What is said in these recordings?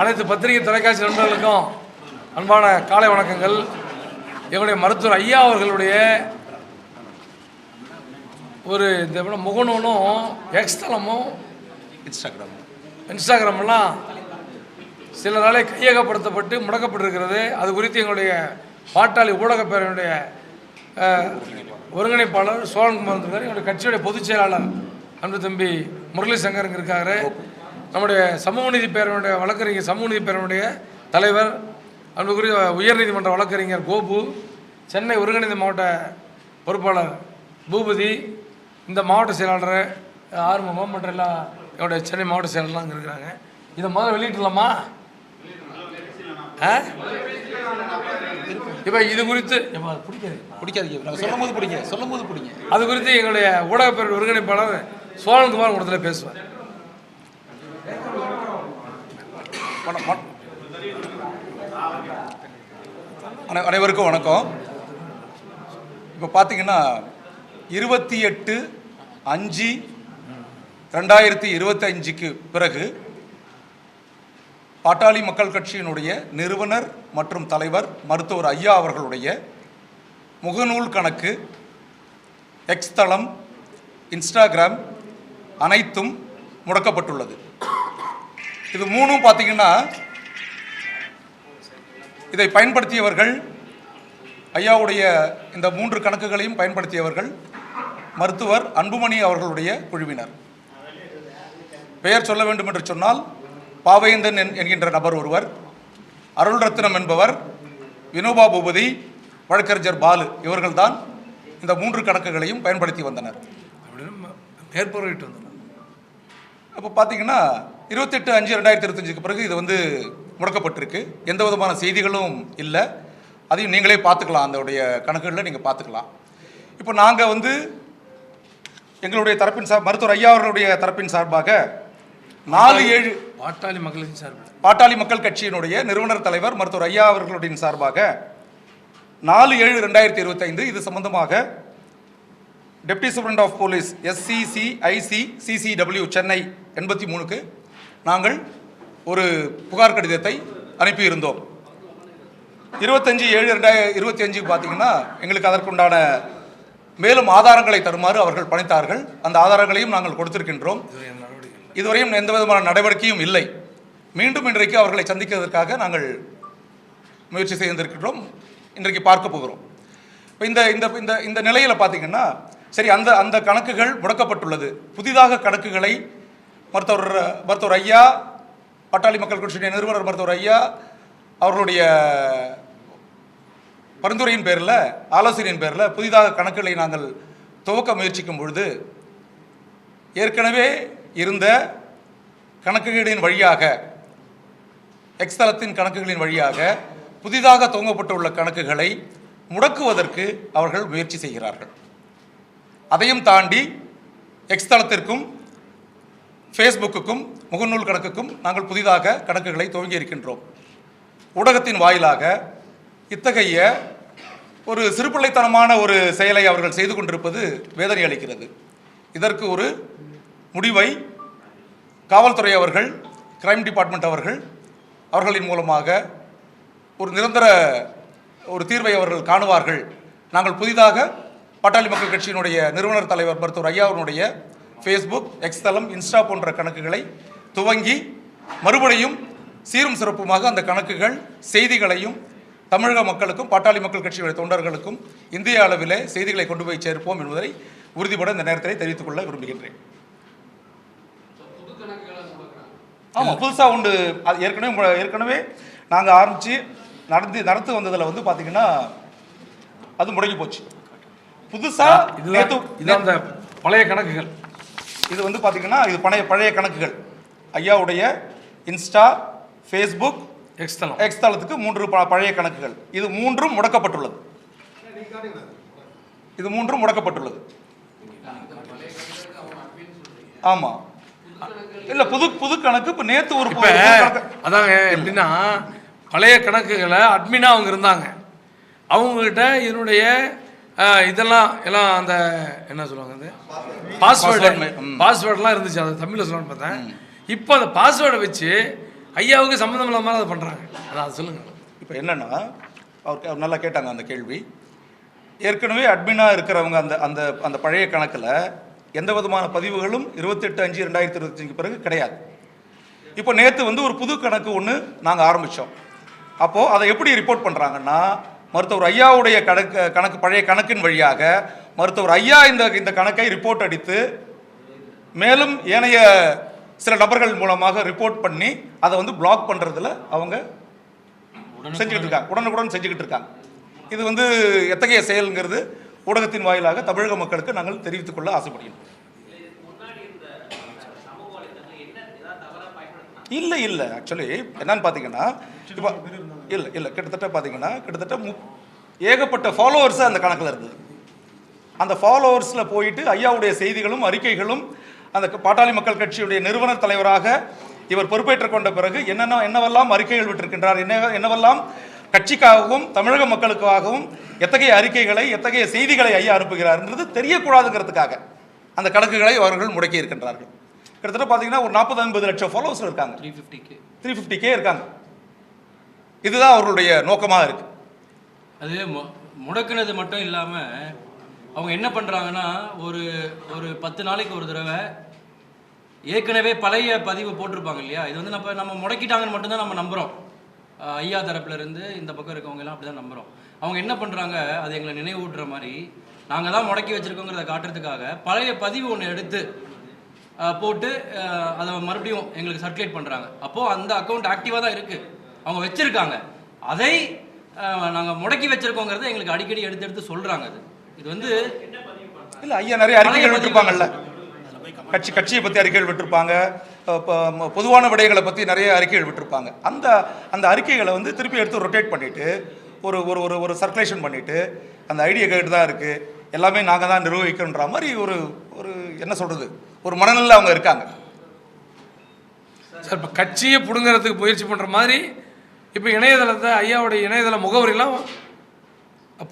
அனைத்து பத்திரிகை தொலைக்காட்சி நண்பர்களுக்கும் அன்பான காலை வணக்கங்கள். எங்களுடைய மருத்துவர் ஐயா அவர்களுடைய ஒரு இந்த முகநூலும் எக்ஸ்தலமும் இன்ஸ்டாகிராம். இன்ஸ்டாகிராமெல்லாம் சிலராலே கையகப்படுத்தப்பட்டு முடக்கப்பட்டிருக்கிறது. அது குறித்து எங்களுடைய பாட்டாளி ஊடகப் பேரவையுடைய அஹ், ஒருங்கிணைப்பாளர் சோழன்குமார் இருக்கார். எங்களுடைய கட்சியுடைய பொதுச் செயலாளர் அன்பு தம்பி முரளி சங்கர் இங்க இருக்காரு. நம்முடைய சமூக நீதி பேரவையுடைய வழக்கறிஞர் சமூக நீதி பேரவையுடைய தலைவர் அன்புக்குரிய உயர்நீதிமன்ற வழக்கறிஞர் கோபு சென்னை ஒருங்கிணைந்த மாவட்ட பொறுப்பாளர் பூபதி இந்த மாவட்ட செயலாளர் ஆறுமுகம் மற்ற எல்லா என்னுடைய சென்னை மாவட்ட செயலாளர்லாம் அங்கே இருக்கிறாங்க. இதை முதல்ல வெளியிட்டலாமா இப்போ இது குறித்து பிடிக்காது பிடிக்காதீங்க நாங்கள் சொல்லும் போது பிடிங்க சொல்லும் போது பிடிங்க. அது குறித்து எங்களுடைய ஊடகப்பேரவை ஒருங்கிணைப்பாளர் சோழன்குமார் இடத்துல பேசுவார் வண- வண- அனை- அனைவருக்கும் வணக்கம். இப்போ பார்த்தீங்கன்னா இருபத்தி எட்டு அஞ்சு ரெண்டாயிரத்தி இருபத்தஞ்சுக்கு பிறகு பாட்டாளி மக்கள் கட்சியினுடைய நிறுவனர் மற்றும் தலைவர் மருத்துவர் ஐயா அவர்களுடைய முகநூல் கணக்கு எக்ஸ் தளம் இன்ஸ்டாகிராம் அனைத்தும் முடக்கப்பட்டுள்ளது. இது மூணும் பார்த்தீங்கன்னா இதை பயன்படுத்தியவர்கள் ஐயாவுடைய இந்த மூன்று கணக்குகளையும் பயன்படுத்தியவர்கள் மருத்துவர் அன்புமணி அவர்களுடைய குழுவினர். பெயர் சொல்ல வேண்டும் என்று சொன்னால் பாவேந்தன் என்- என்கின்ற நபர் ஒருவர் அருள் ரத்னம் என்பவர் வினோபா பூபதி வழக்கறிஞர் பாலு இவர்கள்தான் இந்த மூன்று கணக்குகளையும் பயன்படுத்தி வந்தனர். அப்படின்னு மேற்பார்வையிட்டு அப்போ பார்த்தீங்கன்னா இருபத்தெட்டு அஞ்சு ரெண்டாயிரத்தி இருபத்தஞ்சுக்கு பிறகு இது வந்து முடக்கப்பட்டிருக்கு. எந்த விதமான செய்திகளும் இல்லை. அதையும் நீங்களே பார்த்துக்கலாம். அதோடைய கணக்குகளில் நீங்கள் பார்த்துக்கலாம். இப்போ நாங்கள் வந்து எங்களுடைய தரப்பின் சார் மருத்துவர் ஐயா அவர்களுடைய தரப்பின் சார்பாக நாலு ஏழு பாட்டாளி மக்களின் சார்பில். பாட்டாளி மக்கள் கட்சியினுடைய நிறுவனர் தலைவர் மருத்துவர் ஐயா அவர்களுடைய சார்பாக நாலு ஏழு ரெண்டாயிரத்தி இருபத்தைந்து இது சம்பந்தமாக deputy superintendent of police SCC IC CCW Chennai எண்பத்தி மூணுக்கு நாங்கள் ஒரு புகார் கடிதத்தை அனுப்பியிருந்தோம். இருபத்தஞ்சி ஏழு ரெண்டாயிரம் இருபத்தி அஞ்சு பார்த்தீங்கன்னா எங்களுக்கு அதற்குண்டான மேலும் ஆதாரங்களை தருமாறு அவர்கள் பணித்தார்கள். அந்த ஆதாரங்களையும் நாங்கள் கொடுத்திருக்கின்றோம். இதுவரையும் எந்த விதமான நடவடிக்கையும் இல்லை. மீண்டும் இன்றைக்கு அவர்களை சந்திக்கிறதற்காக நாங்கள் முயற்சி செய்திருக்கின்றோம். இன்றைக்கு பார்க்க போகிறோம். இப்போ இந்த இந்த இந்த இந்த நிலையில் பார்த்தீங்கன்னா சரி அந்த அந்த கணக்குகள் முடக்கப்பட்டுள்ளது. புதிதாக கணக்குகளை மருத்துவர் மருத்துவர் ஐயா பட்டாளி மக்கள் கட்சியுடைய நிறுவனர் மருத்துவர் ஐயா அவர்களுடைய பரிந்துரையின் பேரில் ஆலோசனையின் பேரில் புதிதாக கணக்குகளை நாங்கள் துவக்க முயற்சிக்கும் பொழுது ஏற்கனவே இருந்த கணக்குகளின் வழியாக எக்ஸ்தலத்தின் கணக்குகளின் வழியாக புதிதாக துவங்கப்பட்டுள்ள கணக்குகளை முடக்குவதற்கு அவர்கள் முயற்சி செய்கிறார்கள். அதையும் தாண்டி எக்ஸ்தலத்திற்கும் ஃபேஸ்புக்குக்கும் முகநூல் கணக்குக்கும் நாங்கள் புதிதாக கணக்குகளை துவங்கி இருக்கின்றோம். ஊடகத்தின் வாயிலாக இத்தகைய ஒரு சிறுபிள்ளைத்தனமான ஒரு செயலை அவர்கள் செய்து கொண்டிருப்பது வேதனை அளிக்கிறது. இதற்கு ஒரு முடிவை காவல்துறை அவர்கள் கிரைம் டிபார்ட்மெண்ட் அவர்கள் அவர்களின் மூலமாக ஒரு நிரந்தர ஒரு தீர்வை அவர்கள் காணுவார்கள். நாங்கள் புதிதாக பாட்டாளி மக்கள் கட்சியினுடைய நிறுவனர் தலைவர் மருத்துவர் ஐயா அவருடைய ஃபேஸ்புக் எக்ஸ் தளம் இன்ஸ்டா போன்ற கணக்குகளை துவங்கி மறுபடியும் சீரும் சிறப்புமாக அந்த கணக்குகள் செய்திகளையும் தமிழக மக்களுக்கும் பாட்டாளி மக்கள் கட்சியுடைய தொண்டர்களுக்கும் இந்திய அளவிலே செய்திகளை கொண்டு போய் சேர்ப்போம் என்பதை உறுதிபட இந்த நேரத்தில் தெரிவித்துக் கொள்ள விரும்புகின்றேன். ஆமாம் புதுசாக உண்டு. அது ஏற்கனவே மு- ஏற்கனவே நாங்கள் ஆரம்பித்து நடந்து நடத்து வந்ததில் வந்து பார்த்திங்கன்னா அது முடங்கி போச்சு. புதுசாக இதுதான் அந்த பழைய கணக்குகள். இது வந்து பார்த்தீங்கன்னா இது பழைய பழைய கணக்குகள். ஐயாவுடைய இன்ஸ்டா ஃபேஸ்புக் எக்ஸ்தலம். எக்ஸ் தளத்துக்கு மூன்று பழைய கணக்குகள். இது மூன்றும் முடக்கப்பட்டுள்ளது. இது மூன்றும் முடக்கப்பட்டுள்ளது. ஆமா. இல்ல புது புது கணக்கு இப்ப நேத்து ஒரு அதாங்க எப்படின்னா பழைய கணக்குகளை அட்மினா அவங்க இருந்தாங்க. அவங்ககிட்ட இதனுடைய அஹ், இதெல்லாம் எல்லாம் அந்த என்ன சொல்லுவாங்க அது? பாஸ்வேர்டு. பாஸ்வேர்டெலாம் இருந்துச்சு அதை தமிழில் சொல்லணும்னு பார்த்தேன். இப்போ அந்த பாஸ்வேர்டை வச்சு ஐயாவுக்கு சம்மந்தம் இல்லாத மாதிரி அதை பண்ணுறாங்க அதான் அதை சொல்லுங்கள் இப்போ என்னன்னா அவர் நல்லா கேட்டாங்க அந்த கேள்வி. ஏற்கனவே அட்மினாக இருக்கிறவங்க அந்த அந்த அந்த பழைய கணக்கில் எந்த விதமான பதிவுகளும் இருபத்தெட்டு அஞ்சு ரெண்டாயிரத்தி இருபத்தஞ்சுக்கு பிறகு கிடையாது. இப்போ நேற்று வந்து ஒரு புது கணக்கு ஒன்று நாங்கள் ஆரம்பித்தோம் அப்போது அதை எப்படி ரிப்போர்ட் பண்ணுறாங்கன்னா மருத்துவர் ஐயாவுடைய கணக்கு கணக்கு பழைய கணக்கின் வழியாக மருத்துவர் ஐயா இந்த இந்த கணக்கை ரிப்போர்ட் அடித்து மேலும் ஏனைய சில நபர்கள் மூலமாக ரிப்போர்ட் பண்ணி அதை வந்து பிளாக் பண்ணுறதுல அவங்க செஞ்சுக்கிட்டு இருக்காங்க. உடனுக்குடன் செஞ்சுக்கிட்டு இருக்காங்க. இது வந்து எத்தகைய செயல்ங்கிறது ஊடகத்தின் வாயிலாக தமிழக மக்களுக்கு நாங்கள் தெரிவித்துக் கொள்ள ஆசைப்படுகிறோம். இல்லை இல்லை. ஆக்சுவலி என்னன்னு பார்த்தீங்கன்னா இப்போ இல்லை இல்லை கிட்டத்தட்ட பார்த்தீங்கன்னா கிட்டத்தட்ட மு ஏகப்பட்ட ஃபாலோவர்ஸ் அந்த கணக்கில் இருந்தது. அந்த ஃபாலோவர்ஸில் போயிட்டு ஐயாவுடைய செய்திகளும் அறிக்கைகளும் அந்த பாட்டாளி மக்கள் கட்சியுடைய நிறுவன தலைவராக இவர் பொறுப்பேற்றுக் கொண்ட பிறகு என்னென்ன என்னவெல்லாம் அறிக்கைகள் விட்டிருக்கின்றார் என்ன என்னவெல்லாம் கட்சிக்காகவும் தமிழக மக்களுக்காகவும் எத்தகைய அறிக்கைகளை எத்தகைய செய்திகளை ஐயா அனுப்புகிறார்ன்றது தெரியக்கூடாதுங்கிறதுக்காக அந்த கணக்குகளை அவர்கள் முடக்கி இருக்கின்றார்கள் கிட்டத்தட்ட பார்த்தீங்கன்னா ஒரு நாற்பது ஐம்பது லட்சம் ஃபாலோவர்ஸ் இருக்காங்க. Three fifty K three fifty K இருக்காங்க. இதுதான் அவர்களுடைய நோக்கமாக இருக்கு. அது மு- முடக்குனது மட்டும் இல்லாமல் அவங்க என்ன பண்ணுறாங்கன்னா ஒரு ஒரு பத்து நாளைக்கு ஒரு தடவை ஏற்கனவே பழைய பதிவு போட்டிருப்பாங்க இல்லையா? இது வந்து நம்ம நம்ம முடக்கிட்டாங்கன்னு மட்டும்தான் நம்ம நம்புகிறோம் ஐயா தரப்புலேருந்து இந்த பக்கம் இருக்கவங்க எல்லாம் அப்படி தான் நம்புகிறோம் அவங்க என்ன பண்ணுறாங்க அது எங்களை நினைவூட்டுற மாதிரி நாங்கள் தான் முடக்கி வச்சுருக்கோங்கிறத காட்டுறதுக்காக பழைய பதிவு ஒன்று எடுத்து போட்டு அதை மறுபடியும் எங்களுக்கு சர்க்குலேட் பண்ணுறாங்க அப்போது அந்த அக்கௌண்ட் ஆக்டிவாக தான் இருக்குது அவங்க வச்சுருக்காங்க. அதை நாங்கள் முடக்கி வச்சுருக்கோங்கிறத எங்களுக்கு அடிக்கடி எடுத்து எடுத்து சொல்கிறாங்க அது. இது வந்து இல்ல ஐயா நிறைய அறிக்கைகள் விட்டிருப்பாங்கல்ல. கட்சி கட்சியை பத்தி அறிக்கைகள் விட்டிருப்பாங்க. பொதுவான விடயங்களை பத்தி நிறைய அறிக்கைகள் விட்டிருப்பாங்க. அந்த அந்த அறிக்கைகளை வந்து திருப்பி எடுத்து ரொட்டேட் பண்ணிட்டு ஒரு ஒரு ஒரு ஒரு சர்க்குலேஷன் பண்ணிட்டு அந்த ஐடியா கேட்டு தான் இருக்கு. எல்லாமே நாங்க தான் நிர்வகிக்கணுன்ற மாதிரி ஒரு ஒரு என்ன சொல்றது? ஒரு மனநிலையில் அவங்க இருக்காங்க. சார் இப்போ கட்சியை பிடுங்கிறதுக்கு முயற்சி பண்ணுற மாதிரி இப்போ இணையதளத்தை ஐயாவுடைய இணையதள முகவரியெல்லாம்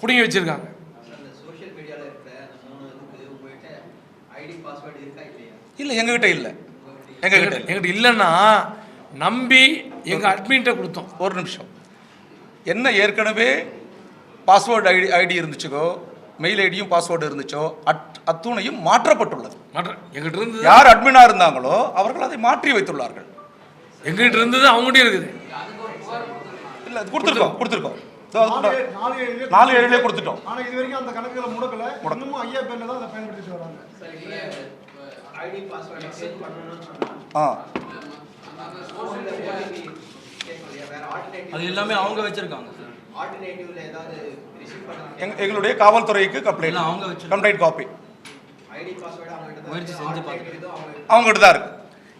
பிடுங்கி வச்சுருக்காங்க. இல்ல எங்ககிட்ட இல்ல. எங்ககிட்ட இல்லை. எங்கிட்ட இல்லைன்னா நம்பி எங்கள் அட்மின்ட்ட கொடுத்தோம். ஒரு நிமிஷம். என்ன ஏற்கனவே பாஸ்வேர்டு ஐடி ஐடி இருந்துச்சுக்கோ மெயில் ஐடியும் பாஸ்வேர்டு இருந்துச்சோ அட் அத்துணையும் மாற்றப்பட்டுள்ளது. மற்ற எங்கிட்ட இருந்தது யார் அட்மினா இருந்தாங்களோ அவர்கள் அதை மாற்றி வைத்துள்ளார்கள். எங்கிட்ட இருந்தது அவங்ககிட்டயும் இருக்குது. இல்ல அது கொடுத்துருக்கோம் கொடுத்துருக்கோம். நாலு ஏழுலயே கொடுத்துட்டோம். ஆனா இது வரைக்கும் அந்த கணக்குகளை முடக்கல. இன்னமும் ஐயா பேர்ல தான் அதை பயன்படுத்திட்டு வராங்க. ஆ. அது எல்லாமே அவங்க வச்சுருக்காங்க எங்களுடைய காவல்துறைக்கு கம்ப்ளைண்ட் இல்ல, அவங்க வச்சிருக்காங்க. கம்ப்ளைண்ட் காப்பி ஐடி பாஸ்வேர்டு அவங்ககிட்ட தான் முயற்சி. செஞ்சு அவங்க அவங்ககிட்ட தான் இருக்கு.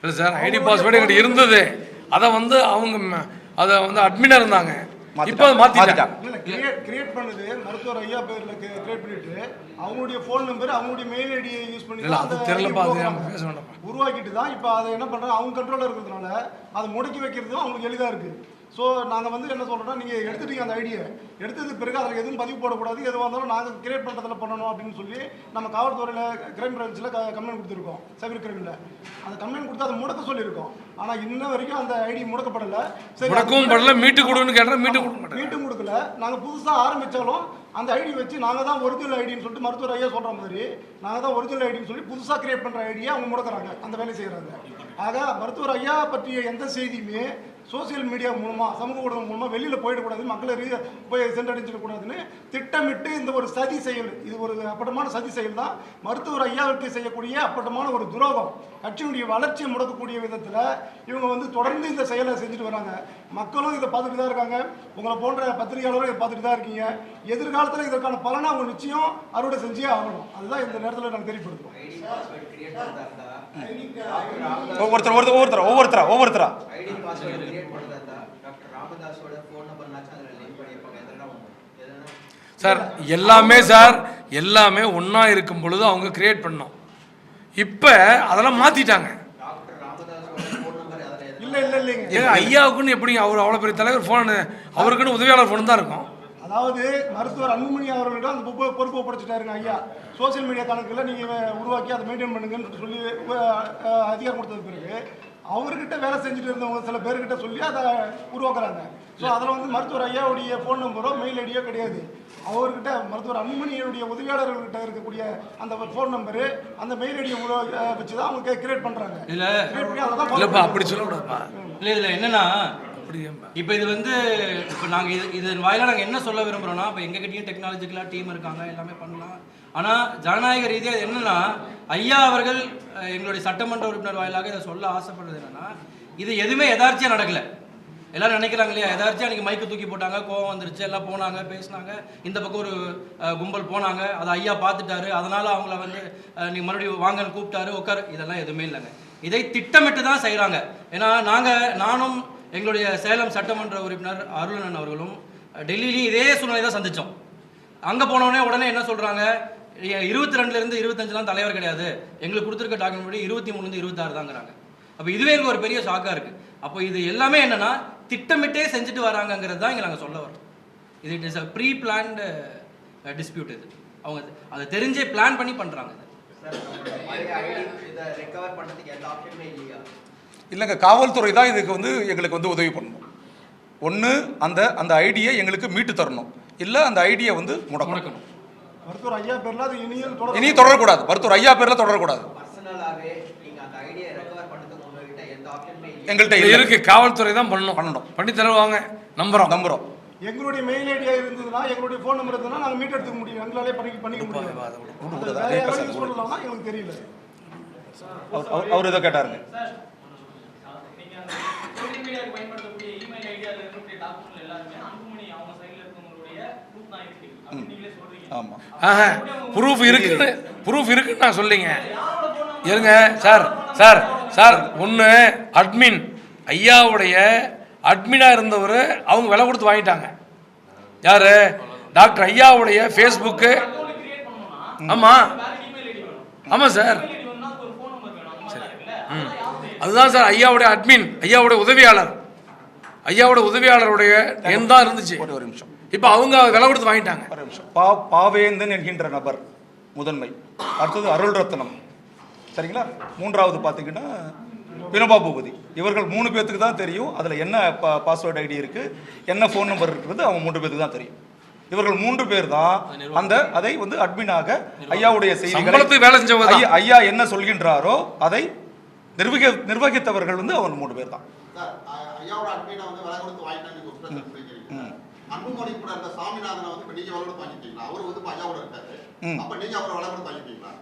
இல்லை சார் ஐடி பாஸ்வேர்டு எங்கிட்ட இருந்தது. அதை வந்து அவங்க அதை வந்து அட்மினாக இருந்தாங்க. இப்போ அதை மாற்றிட்டாங்க இல்ல கிரியேட் கிரியேட் பண்ணது மருத்துவர் ஐயா பேர்ல கிரியேட் பண்ணிட்டு அவங்களுடைய ஃபோன் நம்பர் அவங்களுடைய மெயில் ஐடியை யூஸ் பண்ணி அது ID அது நம்ம. பேச வேண்டாம். உருவாக்கிட்டு தான் இப்போ அதை என்ன பண்ணுறாங்க அவங்க கண்ட்ரோலில் இருக்கிறதுனால அதை முடக்கி வைக்கிறதும் அவங்களுக்கு எளிதாக இருக்குது ஸோ நாங்கள் வந்து என்ன சொல்கிறோம்னா நீங்கள் எடுத்துட்டீங்க அந்த ஐடியை எடுத்தது பிறகு அதில் எதுவும் பதிவு போடக்கூடாது. எதுவாக இருந்தாலும் நாங்கள் கிரியேட் பண்ணுறதுல பண்ணணும் அப்படின்னு சொல்லி நம்ம காவல்துறையில் கிரைம் பிரான்ச்சில் கம்ப்ளைண்ட் கொடுத்துருக்கோம். சைபர் கிரைமில் அந்த கம்ப்ளைண்ட் கொடுத்து அதை முடக்க சொல்லியிருக்கோம். ஆனால் இன்ன வரைக்கும் அந்த ஐடி முடக்கப்படலை. சரி முடக்கவும் படல மீட்டு கொடுன்னு கேட்டால் மீட்டு கொடுக்க மீட்டும் கொடுக்கல. நாங்கள் புதுசாக ஆரம்பித்தாலும் அந்த ஐடி வச்சு நாங்கள் தான் ஒரிஜினல் ஐடின்னு சொல்லிட்டு மருத்துவர் ஐயா சொல்கிற மாதிரி நாங்கள் தான் ஒரிஜினல் ஐடின்னு சொல்லி புதுசாக கிரியேட் பண்ணுற ஐடியை அவங்க முடக்குறாங்க. அந்த வேலை செய்கிறாங்க ஆக மருத்துவர் ஐயா பற்றிய எந்த செய்தியுமே சோசியல் மீடியா மூலமாக சமூக ஊடகம் மூலமாக வெளியில் போயிடக்கூடாது மக்களை ரீ- போய் சென்றடைஞ்சிடக்கூடாதுன்னு திட்டமிட்டு இந்த ஒரு சதி செயல் இது ஒரு அப்பட்டமான சதி செயல் தான் மருத்துவர் ஐயாவுக்கு செய்யக்கூடிய அப்பட்டமான ஒரு துரோகம். கட்சியினுடைய வளர்ச்சியை முடக்கக்கூடிய விதத்தில் இவங்க வந்து தொடர்ந்து இந்த செயலை செஞ்சுட்டு வராங்க. மக்களும் இதை பார்த்துட்டு தான் இருக்காங்க. உங்களை போன்ற பத்திரிகையாளரும் இதை பார்த்துட்டு தான் இருக்கீங்க. எதிர்காலத்தில் இதற்கான பலனை அவங்க நிச்சயம் அறுவடை செஞ்சே ஆகணும். அதுதான் இந்த நேரத்தில் நாங்கள் தெரியப்படுத்துவோம் ஒவ்வொருத்தர் ஒவ்வொருத்தரா ஒவ்வொருத்தரா ஒவ்வொருத்தரா எதனா சார் எல்லாமே சார் எல்லாமே ஒன்றா இருக்கும் பொழுது அவங்க கிரியேட் பண்ணோம் இப்போ அதெல்லாம் மாற்றிட்டாங்க டாக்டர் ராமதாஸோட ஃபோன் நம்பர் அதில் இல்லை இல்லை இல்லைங்க. ஐயாவுக்குன்னு எப்படிங்க அவர் அவ்வளோ பெரிய தலைவர் ஃபோனு அவருக்குன்னு உதவியாளர் ஃபோன் தான் இருக்கும். அதாவது மருத்துவர் அன்புமணி அவர்களிடம் அந்த பொறுப்பு பொறுப்பு ஒப்படைச்சிட்டாருங்க ஐயா. சோஷியல் மீடியா கணக்குல நீங்கள் உருவாக்கி அதை மெயின்டைன் பண்ணுங்கன்னு சொல்லி அதிகாரம் கொடுத்தது பிறகு அவர்கிட்ட வேலை செஞ்சுட்டு இருந்தவங்க சில பேர்கிட்ட சொல்லி அதை உருவாக்குறாங்க. ஸோ அதில் வந்து மருத்துவர் ஐயாவுடைய ஃபோன் நம்பரோ மெயில் ஐடியோ கிடையாது. அவர்கிட்ட மருத்துவர் அன்புமணியுடைய உதவியாளர்கள்கிட்ட இருக்கக்கூடிய அந்த ஃபோன் நம்பரு அந்த மெயில் ஐடியை வச்சு தான் அவங்க கிரியேட் பண்ணுறாங்க பண்றாங்க. அப்படி சொல்லக்கூடாதுப்பா. இல்ல இதுல என்னன்னா? இப்போ இது வந்து இப்போ நாங்கள் இது இதன் வாயிலாக நாங்கள் என்ன சொல்ல விரும்புகிறோம்னா இப்போ எங்ககிட்டயும் டெக்னாலஜிக்கலாக டீம் இருக்காங்க எல்லாமே பண்ணலாம். ஆனால் ஜனநாயக ரீதியாக அது என்னென்னா ஐயா அவர்கள் எங்களுடைய சட்டமன்ற உறுப்பினர் வாயிலாக இதை சொல்ல ஆசைப்படுறது என்னென்னா இது எதுவுமே எதார்த்தியாக நடக்கலை. எல்லாரும் நினைக்கிறாங்க இல்லையா எதாச்சும் அன்றைக்கி மைக்கு தூக்கி போட்டாங்க கோவம் வந்துருச்சு எல்லாம் போனாங்க பேசினாங்க. இந்த பக்கம் ஒரு கும்பல் போனாங்க அதை ஐயா பார்த்துட்டாரு அதனால் அவங்கள வந்து நீங்கள் மறுபடியும் வாங்கன்னு கூப்பிட்டாரு உட்காரு. இதெல்லாம் எதுவுமே இல்லைங்க. இதை திட்டமிட்டு தான் செய்கிறாங்க ஏன்னா நாங்கள் நானும் எங்களுடைய சேலம் சட்டமன்ற உறுப்பினர் அருளனன் அவர்களும் டெல்லியிலையும் இதே சூழ்நிலை தான் சந்தித்தோம் அங்கே போனோடனே உடனே என்ன சொல்கிறாங்க இருபத்தி ரெண்டுலேருந்து இருபத்தஞ்சுலாம் தலைவர் கிடையாது. எங்களுக்கு கொடுத்துருக்க டாக்குமெண்ட் படி இருபத்தி மூணுலேருந்து இருபத்தாறு தாங்கிறாங்க. அப்போ இதுவே எங்களுக்கு ஒரு பெரிய ஷாக்காக இருக்குது அப்போ இது எல்லாமே என்னென்னா திட்டமிட்டே செஞ்சுட்டு வராங்கங்கிறது தான் இங்கே நாங்கள் சொல்ல வரோம் இது it is a pre planned dispute இது. அவங்க அதை தெரிஞ்சே பிளான் பண்ணி பண்ணுறாங்க இல்லைங்க காவல்துறை தான் இதுக்கு வந்து எங்களுக்கு வந்து உதவி பண்ணணும். ஒன்று அந்த அந்த ஐடியை எங்களுக்கு மீட்டு தரணும். இல்லை அந்த ஐடியை வந்து முடக்கணும். முடக்கணும். மருத்துவர் ஐயா பேர்ல அது இனியும் தொடர் இனி தொடரக்கூடாது. மருத்துவர் ஐயா பேரில் தொடரக்கூடாது. எங்கள்கிட்ட இருக்கு. காவல்துறை தான் பண்ணணும். பண்ணணும். பண்ணி தருவாங்க நம்புறோம். நம்புகிறோம் எங்களுடைய மெயில் ஐடியா இருந்ததுன்னா எங்களுடைய ஃபோன் நம்பர் இருந்ததுன்னா நாங்கள் மீட் எடுத்துக்க முடியும். எங்களாலே பண்ணி பண்ணிக்க முடியும் எங்களுக்கு தெரியல. அவர் இதை கேட்டாருங்க. சோஷியல் மீடியாவுக்கு பயன்படுத்தக்கூடிய இமெயில் ஐடியால இருக்கக்கூடிய டாக்குமெண்ட் எல்லாருமே அன்புமணி அவங்க சைடுல இருக்கவங்களுடைய ப்ரூஃப் தான் இருக்கு அப்படின்னு நீங்களே சொல்றீங்க. ஆமாம் ஆஹா ப்ரூஃப் இருக்குன்னு ப்ரூஃப் இருக்குன்னு நான் சொல்லிங்க. இருங்க சார் சார் சார் ஒன்று அட்மின் ஐயாவுடைய அட்மினாக இருந்தவர் அவங்க விலை கொடுத்து வாங்கிட்டாங்க. யார்? டாக்டர் ஐயாவுடைய ஃபேஸ்புக்கு ஆமாம் ஆமாம் சார் இமெயில் ஐடி வேணும்னா அதுக்கு ஒரு ஃபோன் நம்பர் வேணும் அந்த மாதிரி இருக்குல்ல அதெல்லாம் யாருடைய அதுதான் சார் ஐயாவுடைய அட்மின் ஐயாவுடைய உதவியாளர். ஐயாவுடைய உதவியாளருடைய எண் தான் இருந்துச்சு. ஒரே நிமிஷம். இப்போ அவங்க விலை கொடுத்து வாங்கிட்டாங்க. ஒரு நிமிஷம். பா பாவேந்தன் என்கின்ற நபர் முதன்மை. அடுத்தது அருள் ரத்னம் சரிங்களா? மூன்றாவது பார்த்தீங்கன்னா வினோபா பூபதி. இவர்கள் மூணு பேர்த்துக்கு தான் தெரியும். அதில் என்ன பா பாஸ்வேர்டு ஐடி இருக்குது என்ன ஃபோன் நம்பர் இருக்கிறது அவங்க மூன்று பேருக்கு தான் தெரியும். இவர்கள் மூன்று பேர் தான் அந்த அதை வந்து அட்மினாக ஐயாவுடைய செய்திகளை ஐயா என்ன சொல்கின்றாரோ அதை நிர்வகி நிர்வகித்தவர்கள் வந்து அவங்க மூணு பேர் தான்.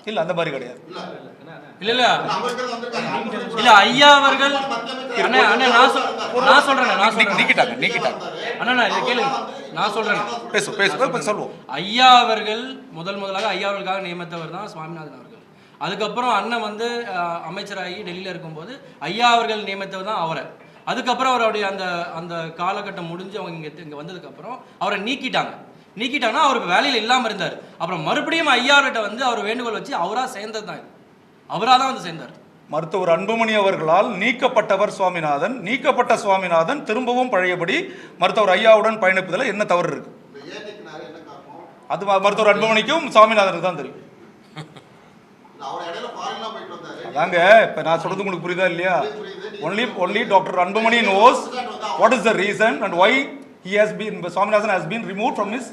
இல்லை அந்த மாதிரி கிடையாது. இல்ல இல்லை இல்லை. ஐயா அவர்கள் நான் சொல் நான் சொல்றேன். நீக்கிட்டாங்க நீக்கிட்டாங்க. அண்ணா நான் இதை கேளுங்க நான் சொல்றேன். பேசு பேசு பேசு, சொல்லுவோம். ஐயா அவர்கள் முதல் முதலாக ஐயா அவர்களுக்காக நியமித்தவர் தான் சுவாமிநாதன் அவர்கள். அதுக்கப்புறம் அண்ணன் வந்து அமைச்சராகி டெல்லியில் இருக்கும்போது ஐயா அவர்கள் நியமித்தவர் தான் அவரை. அதுக்கப்புறம் அவருடைய அந்த அந்த காலகட்டம் முடிஞ்சு அவங்க இங்கே இங்கே வந்ததுக்கப்புறம் அவரை நீக்கிட்டாங்க. நீக்கிட்டாங்கன்னா அவர் வேலையில் இல்லாமல் இருந்தார். அப்புறம் மறுபடியும் ஐயா அவர்கிட்ட வந்து அவர் வேண்டுகோள் வச்சு அவராக சேர்ந்தது தான் அவராக தான் வந்து சேர்ந்தார். மருத்துவர் அன்புமணி அவர்களால் நீக்கப்பட்டவர் சுவாமிநாதன். நீக்கப்பட்ட சுவாமிநாதன் திரும்பவும் பழையபடி மருத்துவர் ஐயாவுடன் பயணிப்பதில் என்ன தவறு இருக்கு? அது ம- மருத்துவர் அன்புமணிக்கும் சுவாமிநாதனுக்கு தான் தெரியும் இல்ல அவர் இடையில ஃபாரின்லாம் போயிட்டு வந்தாரு அதாங்க இப்போ நான் சொல்றது உங்களுக்கு புரியுதா இல்லையா. Only only doctor Anbumani knows what is the reason and why he has been Swaminathan has been remove from his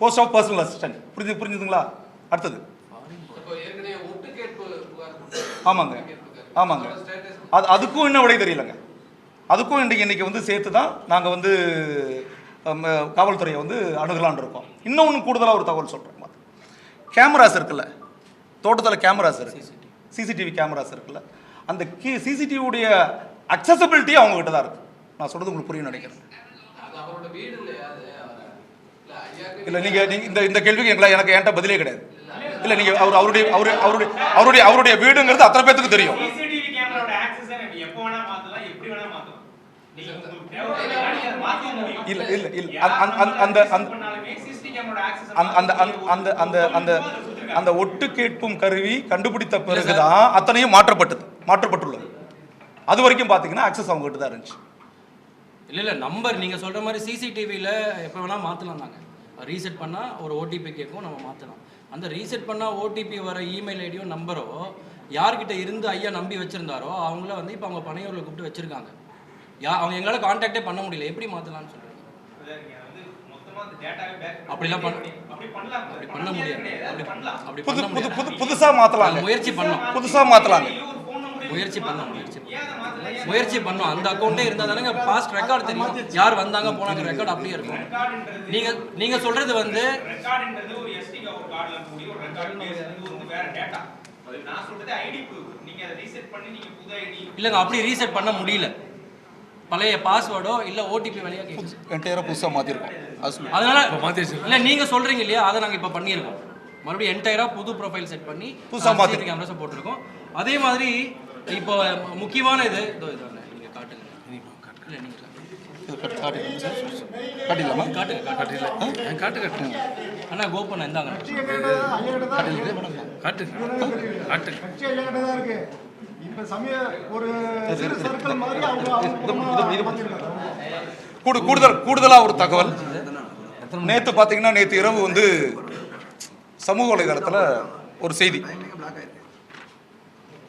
post of personal assistant புரிஞ்சு புரிஞ்சுதுங்களா? அடுத்தது. ஆமாங்க ஆமாங்க. அது அதுக்கும் இன்னும் விடை தெரியலங்க. அதுக்கும் இன்றைக்கு இன்னைக்கு வந்து சேர்த்து தான் நாங்கள் வந்து காவல்துறையை வந்து அணுகலான் இருக்கோம். இன்னொன்று கூடுதலாக ஒரு தகவல் சொல்கிறேன் கேமராஸ் இருக்குல்ல. தோட்டத்தில் கேமராஸ் இருக்கு. சிசிடிவி கேமராஸ் இருக்குல்ல. அந்த கி சிசிடிவியுடைய அக்சசபிலிட்டி அவங்ககிட்ட தான் இருக்கு. நான் சொல்றது உங்களுக்கு புரியும் நினைக்கிறேன். இல்லை நீங்கள் நீங்கள் இந்த இந்த கேள்விக்கு எங்களை எனக்கு என்கிட்ட பதிலே கிடையாது. இல்லை நீங்கள் அவர் அவருடைய அவரு அவருடைய அவருடைய அவருடைய வீடுங்கிறது அத்தனை பேத்துக்கு தெரியும். இல்ல இல்ல. இல்ல அந்த அந்த அந்த அந்த அந்த அந்த அந்த ஒட்டு கேட்பும் கருவி கண்டுபிடித்த பிறகுதான் அத்தனையும் மாற்றப்பட்டது மாற்றப்பட்டுள்ளது. அது வரைக்கும் பார்த்தீங்கன்னா அக்சஸ் அவங்க கிட்ட தான் இருந்துச்சு. இல்லை இல்லை நம்பர் நீங்கள் சொல்கிற மாதிரி சிசிடிவியில் எப்போ வேணால் மாற்றலாம் நாங்கள் ரீசெட் பண்ணால் ஒரு ஓடிபி கேட்கும் நம்ம மாற்றலாம் அந்த ரீசெட் பண்ணால் ஓடிபி வர இமெயில் ஐடியோ நம்பரோ யார்கிட்ட இருந்து ஐயா நம்பி வச்சிருந்தாரோ அவங்கள வந்து இப்போ அவங்க பனையூரில் கூப்பிட்டு வச்சிருக்காங்க. யா அவங்க எங்களால் கான்டாக்டே பண்ண முடியல. எப்படி மாற்றலாம்னு சொல்கிறேன் அப்படிலாம் பண்ண அப்படி பண்ண முடியாது. அப்படி அப்படி புது புது புது முடியாது. புதுசா மாத்தலாங்க நாங்க முயற்சி பண்ணோம். புதுசா மாத்தலாங்க முயற்சி பண்ணோம் முயற்சி. முயற்சி பண்ணோம். அந்த அக்கௌண்ட்டே இருந்தா தானங்க பாஸ்ட் ரெக்கார்ட் தெரியும். யார் வந்தாங்க போனாங்க ரெக்கார்ட் அப்படியே இருக்கும். நீங்க நீங்க சொல்றது வந்து ரெக்கார்டுன்றது ஒரு எஸ்டி ஒரு கார்டுல இருக்கக்கூடிய ஒரு ரெக்கார்டு பேஸ் இது வந்து வேற டேட்டா நான் சொல்றது ஐடி ப்ரூஃப் நீங்க அதை ரீசெட் பண்ணி நீங்க புது ஐடி இல்லைங்க அப்படி ரீசெட் பண்ண முடியல. பழைய பாஸ்வேர்டோ இல்ல ஓடிபி வழியா கேட்குது என்டையரா புதுசா மாத்திருக்கோம் அது சொல்லு. அதனால. இல்ல நீங்க சொல்றீங்க இல்லையா? அதை நாங்க இப்ப பண்ணியிருக்கோம். மறுபடியும் என்டையரா புது ப்ரொஃபைல் செட் பண்ணி புதுசா மாத்தி- கேமராஸ் போட்டிருக்கோம். அதே மாதிரி இப்போ முக்கியமான இது இதோ நீங்க காட்டுங்க. இல்ல நீங்க காட்டுங்க. இது காட்டுங்க. காட்டிடலாமா? காட்டுங்க காட்டுங்க. காட்டு காட்டு. அண்ணா கோபன் இந்தாங்க. கட்சி எங்கிட்ட தான் ஐயா கிட்ட தான் இருக்கு. காட்டு காட்டு கட்சி ஐயா கிட்ட தான் இருக்கு இப்ப சமய ஒரு சிறு சர்க்கிள் மாதிரி அவங்க அவங்க. கூடு கூடுதல் கூடுதலா ஒரு தகவல். நேத்து பாத்தீங்கன்னா நேத்து இரவு வந்து சமூக வலைதளத்துல ஒரு செய்தி.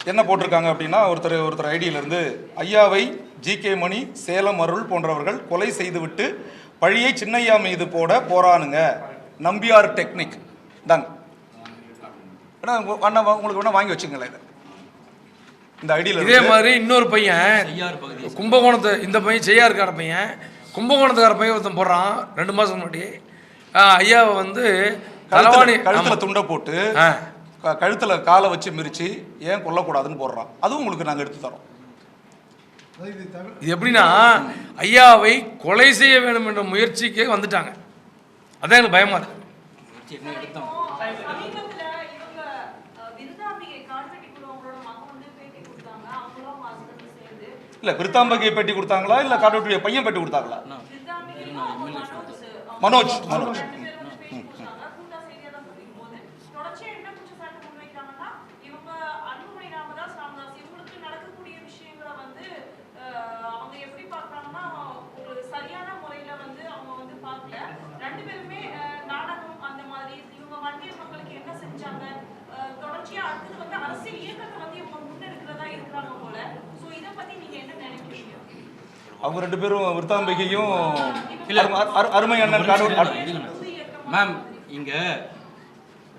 என்ன போட்டிருக்காங்க அப்படின்னா ஒருத்தர் ஒருத்தர் ஐடியில இருந்து ஐயாவை ஜி கே மணி சேலம் அருள் போன்றவர்கள் கொலை செய்துவிட்டு பழியை சின்னையா மீது போட போறானுங்க. நம்பியார் டெக்னிக். தாங்க உங்க- அண்ணா உங்களுக்கு வேணா வாங்கி வச்சுங்களேன் இதை. இந்த ஐடியில இதே மாதிரி இன்னொரு பையன் ஐயார் பகுதி கும்பகோணத்து இந்த பையன் செய்யாருக்கார பையன் கும்பகோணத்துக்கார பையன் ஒருத்தன் போடுறான். ரெண்டு மாதம் முன்னாடி. ஐயாவை வந்து தலவாணி கழுத்துல. துண்டை போட்டு கழுத்துல காலை வச்சு மிரிச்சு ஏன் கொல்லக்கூடாதுன்னு போடுறான். அதுவும் உங்களுக்கு நாங்க எடுத்து தரோம். இது எப்படின்னா ஐயாவை கொலை செய்ய வேண்டும் என்ற முயற்சிக்கே வந்துட்டாங்க. அதான் எனக்கு பயமா இருக்கு. இல்ல விருத்தாம்பகை பெட்டி கொடுத்தாங்களா? இல்ல காட்டுடைய பையன் பெட்டி கொடுத்தாங்களா? மனோஜ் மனோஜ், ரெண்டு மனோஜ். பேரும் வந்து பேட்டி கொடுத்தாங்க கூட்டா செய்தியா தான் சொல்லிக்கும் போது தொடர்ச்சியா என்ன குற்றச்சாட்டு முன்வைக்கிறாங்கன்னா இவங்க அன்புமணி ராமதாஸ் ராமதாஸ் இவங்களுக்கு நடக்கக்கூடிய விஷயங்களை வந்து அஹ், அவங்க எப்படி பார்க்கறாங்கன்னா ஒரு சரியான முறையில வந்து அவங்க வந்து பார்க்கல ரெண்டு பேருமே அஹ், நாடகம் அந்த மாதிரி இவங்க வன்னியர் மக்களுக்கு என்ன செஞ்சாங்க அஹ், தொடர்ச்சியா அடுத்தது வந்து அரசியல் இயக்கத்தை வந்து இவங்க முன்னெடுக்கிறதா இருக்கிறாங்க போல சோ இத பத்தி நீங்க என்ன நினைக்கிறீங்க அவங்க ரெண்டு பேரும் அரு- அருமை அண்ணன் மேம் இங்க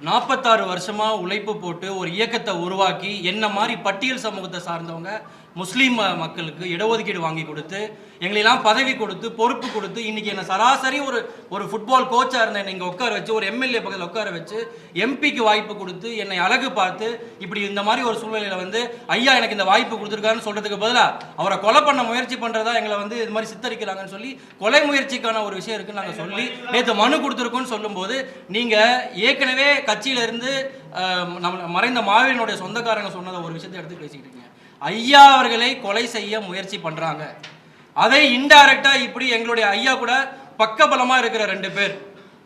நாற்பத்தாறு வருஷமா உழைப்பு போட்டு ஒரு இயக்கத்தை உருவாக்கி என்ன மாதிரி பட்டியல் சமூகத்தை சார்ந்தவங்க முஸ்லீம் மக்களுக்கு இடஒதுக்கீடு வாங்கி கொடுத்து எங்களெல்லாம் பதவி கொடுத்து பொறுப்பு கொடுத்து இன்னைக்கு என்ன சராசரி ஒரு ஒரு ஃபுட்பால் கோச்சாக இருந்த என்னை இங்கே உட்கார வச்சு ஒரு எம்எல்ஏ பக்கத்தில் உட்கார வச்சு எம்பிக்கு வாய்ப்பு கொடுத்து என்னை அழகு பார்த்து இப்படி இந்த மாதிரி ஒரு சூழ்நிலையில் வந்து ஐயா எனக்கு இந்த வாய்ப்பு கொடுத்துருக்காருன்னு சொல்றதுக்கு பதிலாக அவரை கொலை பண்ண முயற்சி பண்ணுறதா எங்களை வந்து இது மாதிரி சித்தரிக்கிறாங்கன்னு சொல்லி கொலை முயற்சிக்கான ஒரு விஷயம் இருக்குன்னு நாங்கள் சொல்லி நேற்று மனு கொடுத்துருக்கோன்னு சொல்லும்போது நீங்கள் ஏற்கனவே கட்சியிலேருந்து நம்ம மறைந்த மாவீரனுடைய சொந்தக்காரங்க சொன்னதை ஒரு விஷயத்தை எடுத்து பேசிக்கிட்டு ஐயா அவர்களை கொலை செய்ய முயற்சி பண்றாங்க. அதை இன்டைரக்டா இப்படி எங்களுடைய ஐயா கூட பக்கபலமாக இருக்கிற ரெண்டு பேர்.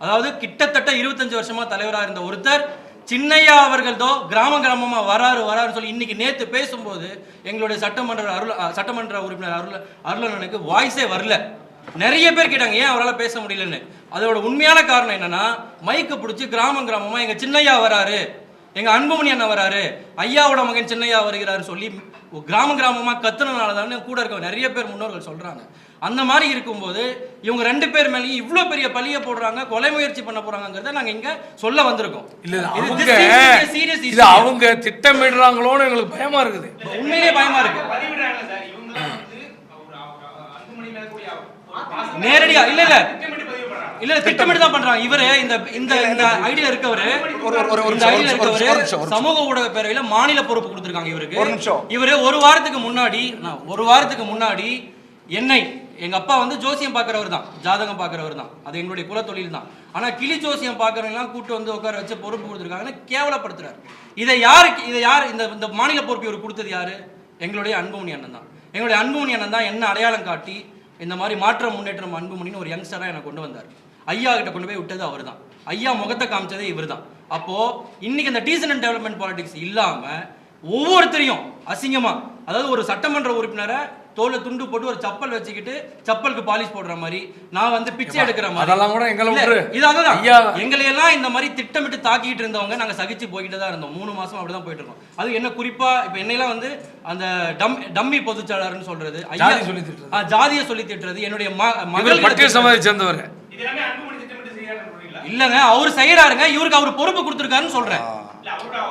அதாவது கிட்டத்தட்ட இருபத்தஞ்சு வருஷமா தலைவரா இருந்த ஒருத்தர் சின்னையா அவர்கள்தோ கிராம கிராமமா வராரு வராருன்னு சொல்லி இன்னைக்கு நேத்து பேசும்போது எங்களுடைய சட்டமன்ற அருள் சட்டமன்ற உறுப்பினர் அருள் அருளனுக்கு வாய்ஸே வரல. நிறைய பேர் கேட்டாங்க ஏன் அவரால் பேச முடியலன்னு? அதோட உண்மையான காரணம் என்னன்னா மைக்கு பிடிச்சி கிராமம் கிராமமா எங்க சின்னையா வராரு. எங்க அன்புமணி அண்ணன் வராரு. ஐயாவோட மகன் சின்னையா வருகிறாருன்னு சொல்லி கிராம கிராமமா கத்துனனால தானே கூட இருக்க நிறைய பேர் முன்னோர்கள் சொல்றாங்க. அந்த மாதிரி இருக்கும்போது இவங்க ரெண்டு பேர் மேலேயும் இவ்வளோ பெரிய பழிய போடுறாங்க கொலை முயற்சி பண்ண போறாங்கிறத நாங்க இங்க சொல்ல வந்திருக்கோம். இல்ல இது அவங்க திட்டமிடுறாங்களோன்னு எங்களுக்கு பயமா இருக்குது. உண்மையிலேயே பயமா இருக்கு. நேரடியா இல்ல இல்ல. இல்ல திட்டமிட்டு தான் பண்றாங்க. இவரு இந்த இந்த இந்த ஐடியா இருக்கவரு இந்த ஐடியா இருக்கவரு. சமூக ஊடக பேரவையில மாநில பொறுப்பு கொடுத்திருக்காங்க இவருக்கு. ஒரு நிமிஷம். இவரு ஒரு வாரத்துக்கு முன்னாடி ஒரு வாரத்துக்கு முன்னாடி என்னை எங்க அப்பா வந்து ஜோசியம் பார்க்கறவர் தான் ஜாதகம் பார்க்கறவர் தான். அது எங்களுடைய குலத்தொழில் தான். ஆனா கிளி ஜோசியம் பார்க்கறவங்கலாம் கூட்டு வந்து உட்கார வச்சு பொறுப்பு கொடுத்துருக்காங்கன்னு கேவலப்படுத்துறாரு. இதை யாருக்கு இதை யார் இந்த இந்த மாநில பொறுப்பு இவர் கொடுத்தது யாரு? எங்களுடைய அன்புமணி அண்ணன் தான். எங்களுடைய அன்புமணி அண்ணன் தான் என்ன அடையாளம் காட்டி இந்த மாதிரி மாற்றம் முன்னேற்றம் அன்புமணின்னு ஒரு யங்ஸ்டரா எனக்கு கொண்டு வந்தார். ஐயா கிட்ட கொண்டு போய் விட்டது அவர் தான் ஐயா முகத்தை காமிச்சதே இவர் தான் அப்போ இன்னைக்கு இந்த டீசன் அண்ட் டெவலப்மெண்ட் பாலிடிக்ஸ் இல்லாம ஒவ்வொருத்தரையும் அசிங்கமா அதாவது ஒரு சட்டமன்ற உறுப்பினரை தோல்ல துண்டு போட்டு ஒரு சப்பல் வச்சுக்கிட்டு சப்பலுக்கு பாலிஷ் போடுற மாதிரி நான் வந்து பிச்சை எடுக்கிற மாதிரி. அதெல்லாம் கூட எங்களை இல்ல, விட்டுரு. இது அதுதான். ஐயா. எங்களை எல்லாம் இந்த மாதிரி திட்டமிட்டு தாக்கிட்டு இருந்தவங்க நாங்க சகிச்சு போய்கிட்டு தான் இருந்தோம். மூணு மாசம் அப்படிதான் போயிட்டு இருக்கோம். அது என்ன குறிப்பா இப்ப என்னையெல்லாம் வந்து அந்த டம் டம்மி பொதுச்சாளர்னு சொல்றது ஜாதியை சொல்லி திட்டுறது. என்னுடைய மகள் பட்டியல் சேர்ந்தவர். இல்லங்க அவர் செய்யறாருங்க இவருக்கு அவர் பொறுப்பு கொடுத்துருக்காருன்னு சொல்றேன்.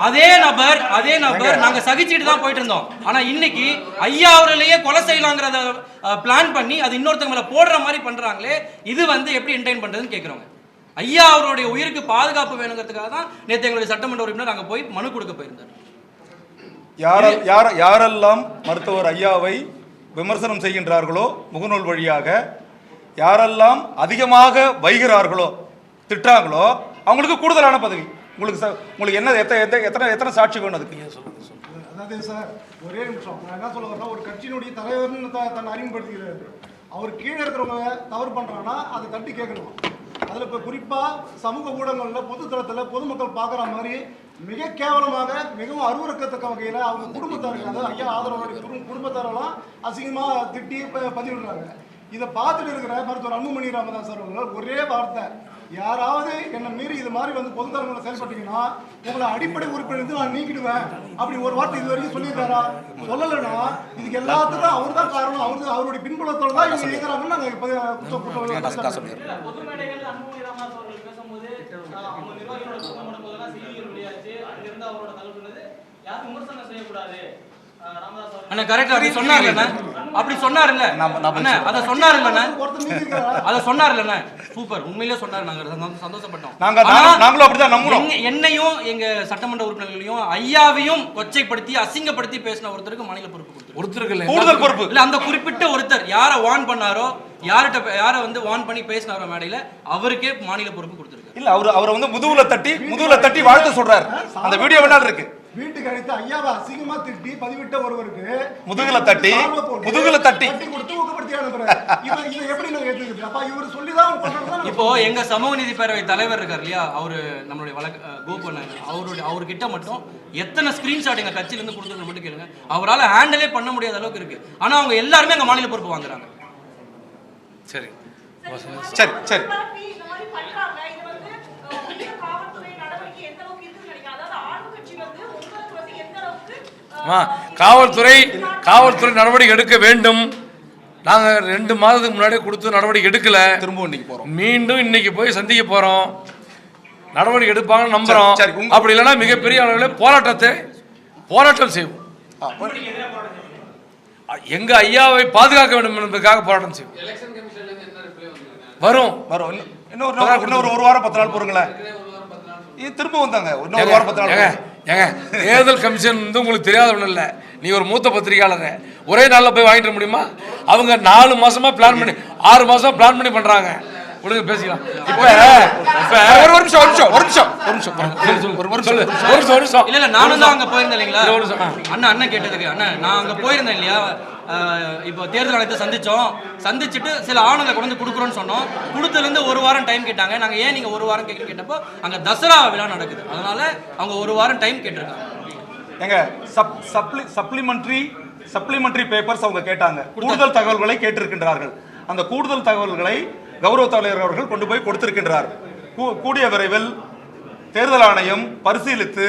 அதே நபர் அதே நபர் நாங்க சகிச்சுட்டு தான் போயிட்டு இருந்தோம். ஆனா இன்னைக்கு ஐயா அவர்களையே கொலை செய்யலாங்கிறத பிளான் பண்ணி அது இன்னொருத்தங்க மேல போடுற மாதிரி பண்றாங்களே இது வந்து எப்படி என்டைன் பண்றதுன்னு கேக்குறோங்க ஐயா அவருடைய உயிருக்கு பாதுகாப்பு வேணுங்கிறதுக்காக தான் நேற்று எங்களுடைய சட்டமன்ற உறுப்பினர் அங்க போய் மனு கொடுக்க போயிருந்தார். யார யார யாரெல்லாம் மருத்துவர் ஐயாவை விமர்சனம் செய்கின்றார்களோ முகநூல் வழியாக யாரெல்லாம் அதிகமாக வைகிறார்களோ திட்டாங்களோ அவங்களுக்கு கூடுதலான பதவி. உங்களுக்கு சார் உங்களுக்கு என்ன எத்தனை எத்தனை எத்தனை சாட்சி வேணும் அதுக்கு? அதாவது சார் ஒரே நிமிஷம். நான் என்ன சொல்ல வரேன்னா ஒரு கட்சியினுடைய தலைவர்னு தன்னை அறிமுகப்படுத்திக்கிறாரு. அவர் கீழே இருக்கிறவங்க தவறு பண்ணுறாங்கன்னா அதை தட்டி கேட்கணும். அதில் இப்போ குறிப்பாக சமூக ஊடகங்களில் பொதுத்தளத்தில் பொதுமக்கள் பார்க்குற மாதிரி மிக கேவலமாக மிகவும் அருவருக்கத்தக்க வகையில் அவங்க குடும்பத்தார்கள் அதாவது ஐயா ஆதரவாளி குடும்பத்தாரெல்லாம் அசிங்கமாக திட்டி இப்போ பதிவிடுறாங்க. இதை பார்த்துட்டு இருக்கிற மருத்துவர் அன்புமணி ராமதாஸ் அவர்கள் ஒரே வார்த்தை. யாராவது என்னை மீறி இது மாதிரி வந்து பொதுத்தளங்களை செயல்பட்டீங்கன்னா உங்களை அடிப்படை உறுப்பினர் நான் நீக்கிடுவேன். அப்படி ஒரு வார்த்தை இது வரைக்கும் சொல்லியிருக்காரா? சொல்லலைன்னா இதுக்கு எல்லாத்துக்கும் அவர் தான் காரணம். அவரு அவருடைய பின்புலத்தோட தான் இவங்க இருக்கிறாங்கன்னு நாங்கள் இப்போ பொது அண்ணா கரெக்டா அப்படி சொன்னார்லண்ணா அப்படி சொன்னார்ல அண்ணா அதை ஒருத்தர் நீக்கிருக்காரா அதை சொன்னார்லண்ணா சூப்பர். உண்மையிலே சொன்னார். நாங்க சந்தோஷம் சந்தோஷப்பட்டோம். நாங்க நாங்களும் அப்படிதான் நம்புறோம். என்னையும் எங்க சட்டமன்ற உறுப்பினர்களையும் ஐயாவையும் கொச்சைப்படுத்தி அசிங்கப்படுத்தி பேசின ஒருத்தருக்கு மாநில பொறுப்பு கொடுத்துருக்கு ஒருத்தருக்கு இல்லை கூடுதல் பொறுப்பு. இல்ல அந்த குறிப்பிட்ட ஒருத்தர் யாரை வார்ன் பண்ணாரோ யார்கிட்ட யாரை வந்து வார்ன் பண்ணி பேசினாரோ மேடையில அவருக்கே மாநில பொறுப்பு கொடுத்துருக்கு இல்ல அவர் அவரை வந்து முதுகுல தட்டி முதுகுல தட்டி வாழ்த்து சொல்றாரு. அந்த வீடியோ வேணாலும் இருக்கு. வீட்டுக்கு அழைத்து ஐயாவை அசிங்கமா திட்டி பதிவிட்ட ஒருவருக்கு முதுகுல தட்டி, முதுகுல தட்டி. கொடுத்து ஊக்கப்படுத்தி அனுப்புறாரு இதை எப்படி நாங்க ஏத்துக்கிறது அப்பா இவர் சொல்லிதான் பண்றதுதான் இப்போ எங்க சமூக நீதி பேரவை தலைவர் இருக்கார் இல்லையா? அவரு நம்மளுடைய வழக்கு கோபன் அவருடைய அவர்கிட்ட மட்டும் எத்தனை ஸ்கிரீன்ஷாட் எங்க கட்சியில இருந்து கொடுத்தது மட்டும் கேளுங்க. அவரால் ஹேண்டிலே பண்ண முடியாத அளவுக்கு இருக்கு. ஆனா அவங்க எல்லாருமே எங்க மாநில பொறுப்பு வாங்குறாங்க. சரி. சரி சரி பண்றாங்க. இது வந்து காவல்துறை நடவடிக்கை எந்த அளவுக்கு இருக்குன்னு நினைக்கிறேன். அதாவது ஆளுங்கட்சி காவல்துறை காவல்துறை நடவடிக்கை எடுக்க வேண்டும். நாங்கள் ரெண்டு மாதத்துக்கு முன்னாடி கொடுத்து நடவடிக்கை எடுக்கல. திரும்ப இன்னைக்கு போறோம். மீண்டும் இன்னைக்கு போய் சந்திக்க போறோம். நடவடிக்கை எடுப்பாங்கன்னு உங்க- அப்படி இல்லைன்னா மிகப்பெரிய அளவில் போராட்டத்தை போராட்டம் செய்வோம். எங்க ஐயாவை பாதுகாக்க வேண்டும் என்பதற்காக போராட்டம் செய்வோம். வரும். வரும். இன்னொரு இன்னொரு ஒரு வாரம் பத்து நாள் பொறுங்களேன் இது திரும்ப வந்தாங்க. இன்னும் ஒரு வாரம் பத்து நாள் ஏங்க தேர்தல் கமிஷன் வந்து உங்களுக்கு தெரியாத ஒன்றும் இல்லை. நீ ஒரு மூத்த பத்திரிகையாளர் ஒரே நாளில் போய் வாங்கிட்டு வர முடியுமா? அவங்க நாலு மாசமா பிளான் பண்ணி ஆறு மாசமா பிளான் பண்ணி பண்றாங்க. விடுங்க பேசிக்கலாம். இப்ப இப்ப ஒரு ஒரு நிமிஷம் ஒரு நிமிஷம் ஒரு நிமிஷம் ஒரு நிமிஷம் சொல்லு, சொல்லு, ஒரு நிமிஷம். ஒரு நிமிஷம் ஒரு நிமிஷம். இல்ல இல்ல நானும் தான் அங்க போயிருந்தேன் இல்லைங்களா? இல்ல, ஒரு நிமிஷம். அண்ணா அண்ணன் கேட்டதுக்கு அண்ணா நான் அங்க போயிருந்தேன் இல்லையா? இப்போ தேர்தல் ஆணையத்தை சந்திச்சோம். சந்திச்சுட்டு சில ஆவணங்களை கொண்டு கொடுக்குறோன்னு சொன்னோம். கொடுத்ததுல இருந்து ஒரு வாரம் டைம் கேட்டாங்க. நாங்க ஏன் நீங்க ஒரு வாரம் கேட்க கேட்டப்போ அங்க தசரா விழா நடக்குது. அதனால அவங்க ஒரு வாரம் டைம் கேட்டிருக்காங்க. எங்க sub supply supplementary supplementary papers அவங்க கேட்டாங்க. கூடுதல் தகவல்களை கேட்டிருக்கின்றார்கள். அந்த கூடுதல் தகவல்களை கௌரவ தலைவர் அவர்கள் கொண்டு போய் கொடுத்திருக்கின்றார். கூடிய விரைவில் தேர்தல் ஆணையம் பரிசீலித்து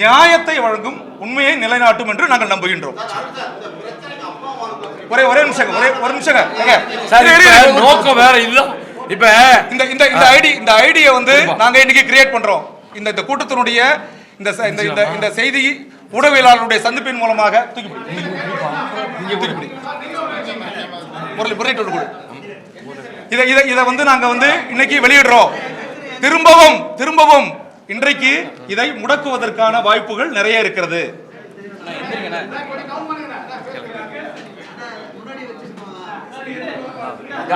நியாயத்தை வழங்கும் உண்மையை நிலைநாட்டும் என்று நாங்கள் நம்புகின்றோம். ஒரே ஒரே நிமிஷம் ஒரே ஒரு நிமிஷம். சரி நோக்கம் வேற இதுதான் இப்ப இந்த இந்த இந்த ஐடி இந்த ஐடியை வந்து நாங்க இன்னைக்கு கிரியேட் பண்றோம். இந்த இந்த கூட்டத்தினுடைய இந்த இந்த இந்த இந்த செய்தி ஊடகவியலாளருடைய சந்திப்பின் மூலமாக. இதை இதை இதை வந்து நாங்க வந்து இன்னைக்கு வெளியிடுறோம். திரும்பவும் திரும்பவும் இன்றைக்கு இதை முடக்குவதற்கான வாய்ப்புகள் நிறைய இருக்கிறது.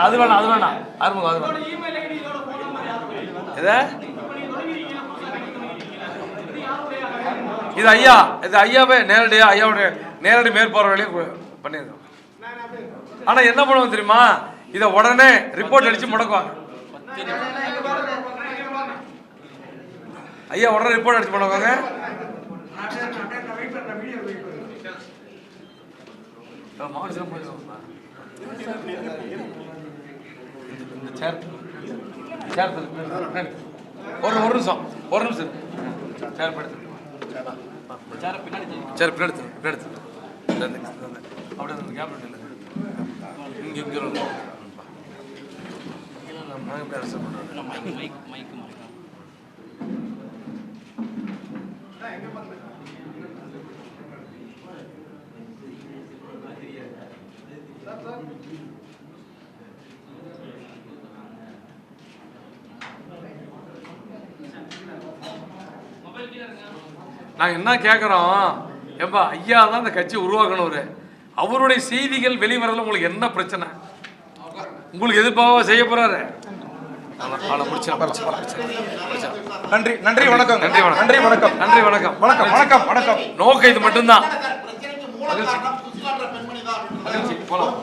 அது வேணாம் அது வேணாம். ஆறுமுகம் அது வேணாம். எதை? இது ஐயா இது ஐயாவே நேரடியாக ஐயாவுடைய நேரடி மேற்பார்வையிலையும் பண்ணியிருக்கோம். ஆனால் என்ன பண்ணுவோம் தெரியுமா? இதை உடனே ரிப்போர்ட் அடித்து முடக்குவாங்க. ஐயா உடனே ரிப்போர்ட் அடித்து முடக்குவாங்க. மாவட்ட இந்த சேர் சேர். ஒரு ஒரு நிமிஷம் ஒரு நிமிஷம். சேர் படுத்து சேரை பின்னாடி. சரி பின்னாடி பின்னாடி. அப்படியே அந்த கேப் இல்லை இங்கே இங்கே இல்லை நான் எப்படி அரசு பண்ணுறேன் இல்ல, மைக் மைக் மைக் மறைக்கலாம். நாங்கள் என்ன கேட்குறோம் ஏப்பா ஐயா தான் இந்த கட்சி உருவாக்கணும் அவருடைய செய்திகள் வெளிவரல உங்களுக்கு என்ன பிரச்சனை? உங்களுக்கு எதிர்ப்பாக செய்ய போறாரு? நன்றி நன்றி வணக்கம் நன்றி வணக்கம். நன்றி வணக்கம். நன்றி வணக்கம். வணக்கம் வணக்கம் வணக்கம். நோக்கம் இது மட்டும்தான். பிரச்சனைக்கு மூல காரணம் சுசிலான்ற பெண்மணி தான் மகிழ்ச்சி, போலாம்.